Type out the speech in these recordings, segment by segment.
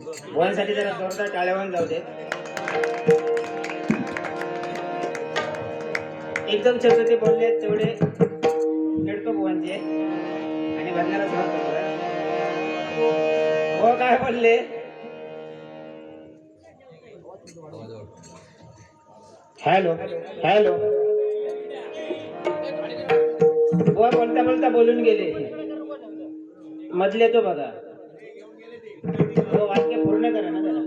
वनसाठी जरा जोरदार टाळ्यावर जाऊ दे. एकदम शब्द ते बोलले तेवढे खेळतो भुवनचे आणि भरण्याला सुरुवात हो काय बोलले? Hello hello. बुवा बोलता बोलता बोलून गेले. मधले तो बघा. वाक्य पूर्ण करा ना त्याला.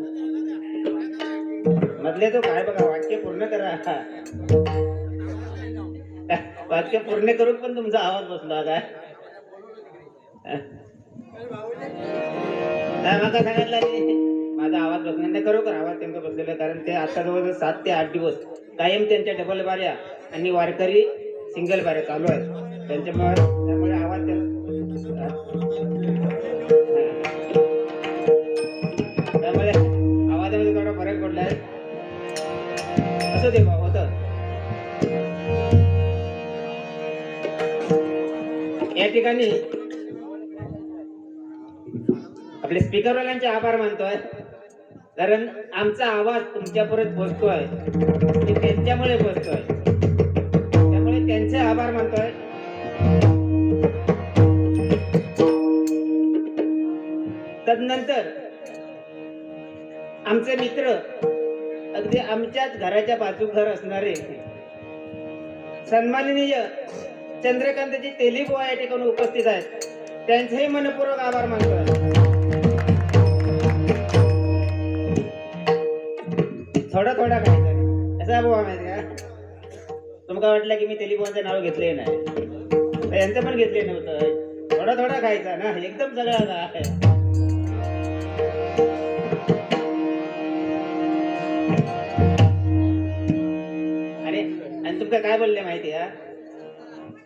मधले तो काय बघा वाक्य पूर्ण करा. वाक्य पूर्ण करून पण तुमचा आवाज बसला काय काय माका सांगितलं माझा आवाज बसणार नाही खरोखर आवाज त्यांचा बसलेला आहे. कारण ते आता जवळजवळ सात ते आठ दिवस कायम त्यांच्या डबल बाऱ्या आणि वारकरी सिंगल बाऱ्या चालू आहेत. त्यांच्यामुळे असं ते होत या ठिकाणी आपले स्पीकरवाल्यांचे आभार मानतोय. कारण आमचा आवाज तुमच्यापर्यंत पोहोचतोय त्यांच्यामुळे पोहोचतोय त्यामुळे त्यांचे आभार मानतोय. तदनंतर आमचे मित्र अगदी आमच्याच घराच्या बाजू घर असणारे सन्माननीय चंद्रकांतजी तेलीबुवा या ठिकाणी उपस्थित आहेत. त्यांचेही मनपूर्वक आभार मानतो. थोडा थोडा खायचा असा बुवा माहिती का? तुमका वाटलं की मी तेलीबुवाचं नाव घेतले नाही यांचं पण घेतले नव्हतं. थोडा थोडा खायचा ना? एकदम सगळा आणि काय बोलले माहिती आहे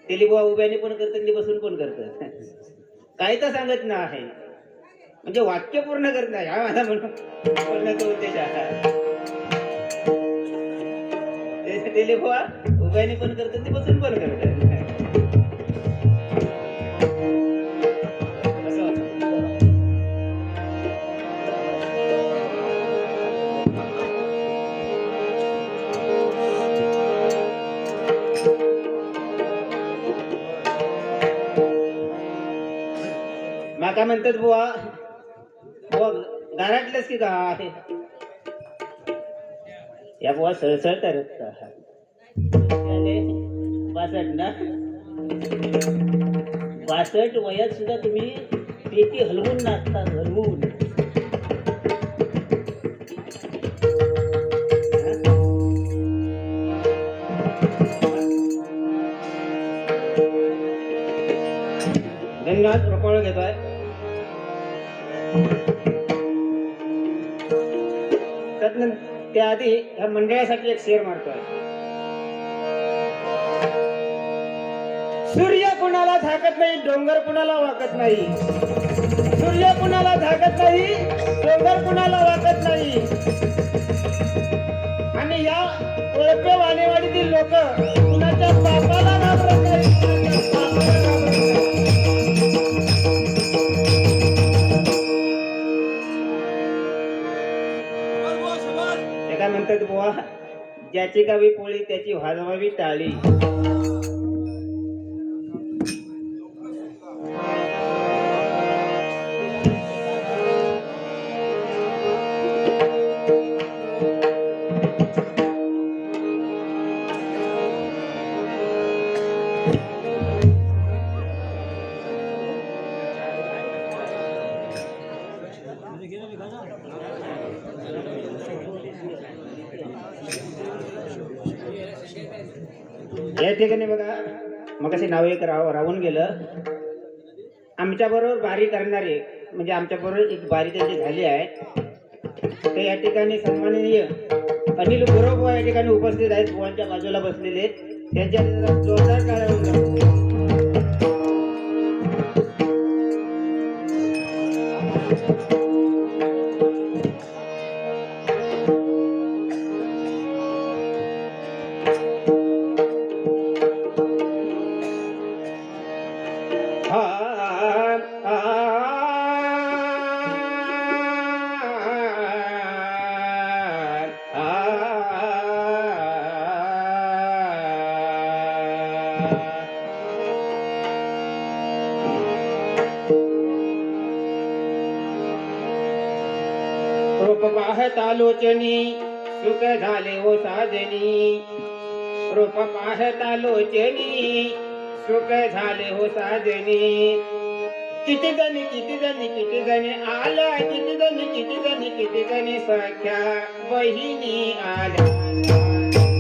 तेलीबुवा उभ्याने पण करतात आणि बसून पण करतात. काही तर सांगत नाही म्हणजे वाक्य पूर्ण करत नाही हा माझा म्हणून बोलण्याचा उद्देश आहे. तेलीबुवा उभ्याने पण करतात ते बसून पण करतात. म्हणतात बुवा बुवा घरातलंच की काय या बुवा सळसळ करत बासट ना? बासट वयात सुद्धा तुम्ही पेटी हलवून नाचता हलवून. त्याआधी ह्या मंडळासाठी एक शेर मारतोय सूर्य कुणाला झाकत नाही डोंगर कुणाला वाकत नाही? सूर्य कुणाला झाकत नाही डोंगर कुणाला वाकत नाही? आणि या ओळपे वाणेवाडीतील लोक ज्याची गावी पोळी त्याची वाजवावी टाळी. या ठिकाणी बघा. मग असे नाव एक राव राहून गेलं. आमच्या बरोबर बारी करणारे म्हणजे आमच्या बरोबर एक बारी त्याची झाली आहे. ते या ठिकाणी सन्माननीय अनिल गुरव या ठिकाणी उपस्थित आहेत. बुवांच्या बाजूला बसलेले त्यांच्या जोरदार टाळ्या पाहतालोचनी सुख झाले हो साजनी. रूप पाहतालोचनी सुख झाले हो साजनी. किती जण किती जण किती जण आला किती जण किती जण किती जण सख्या बहिणी आल्या.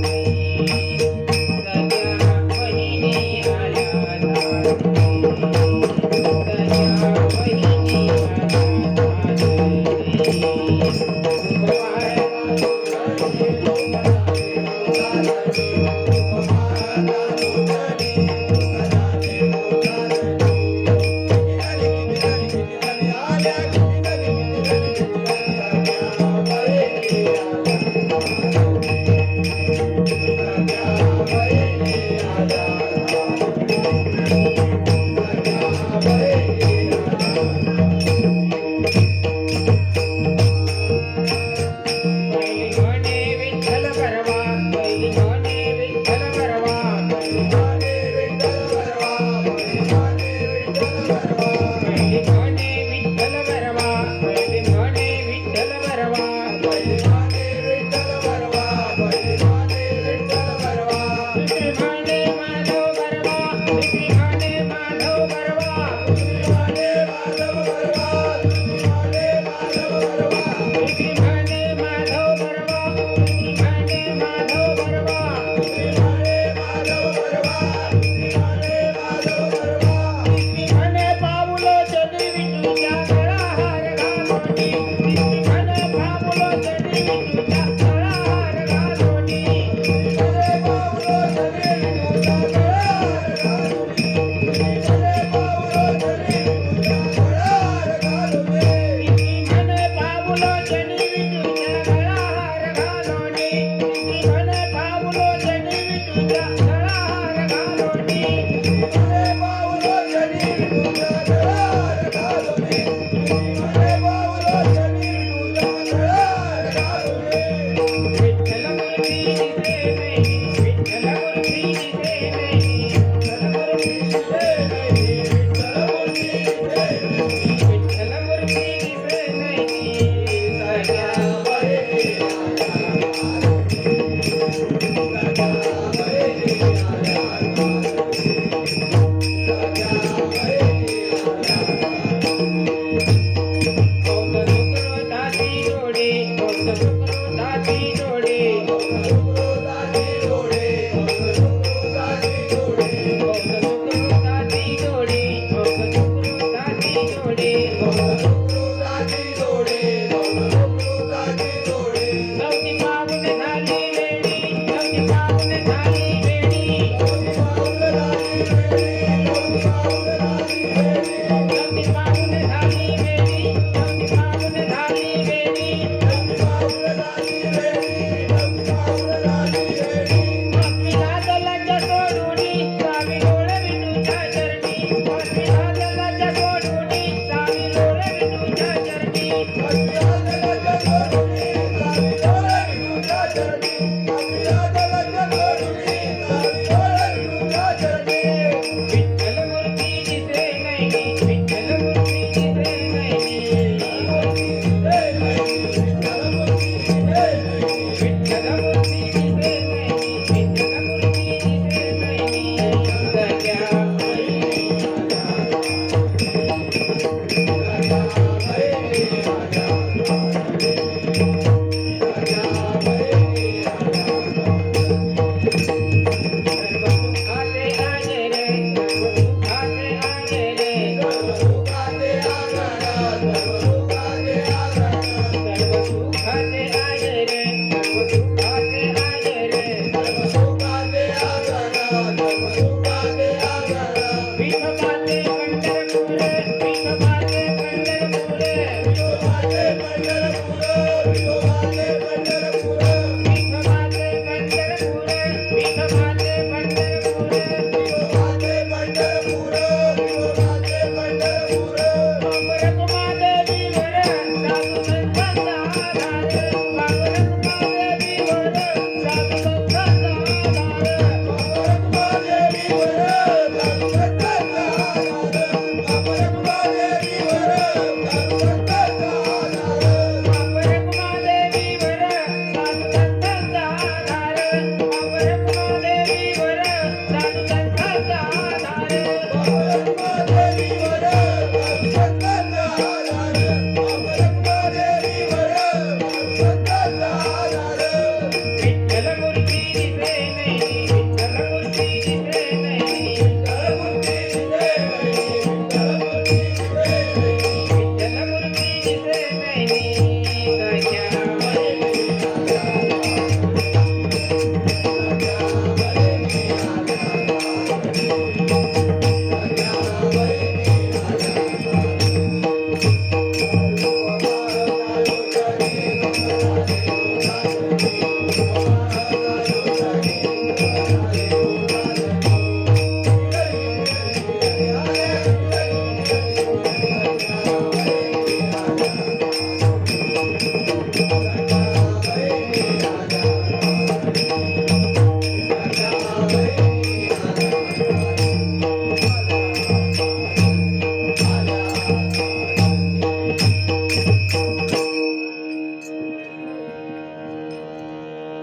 పంటల పూల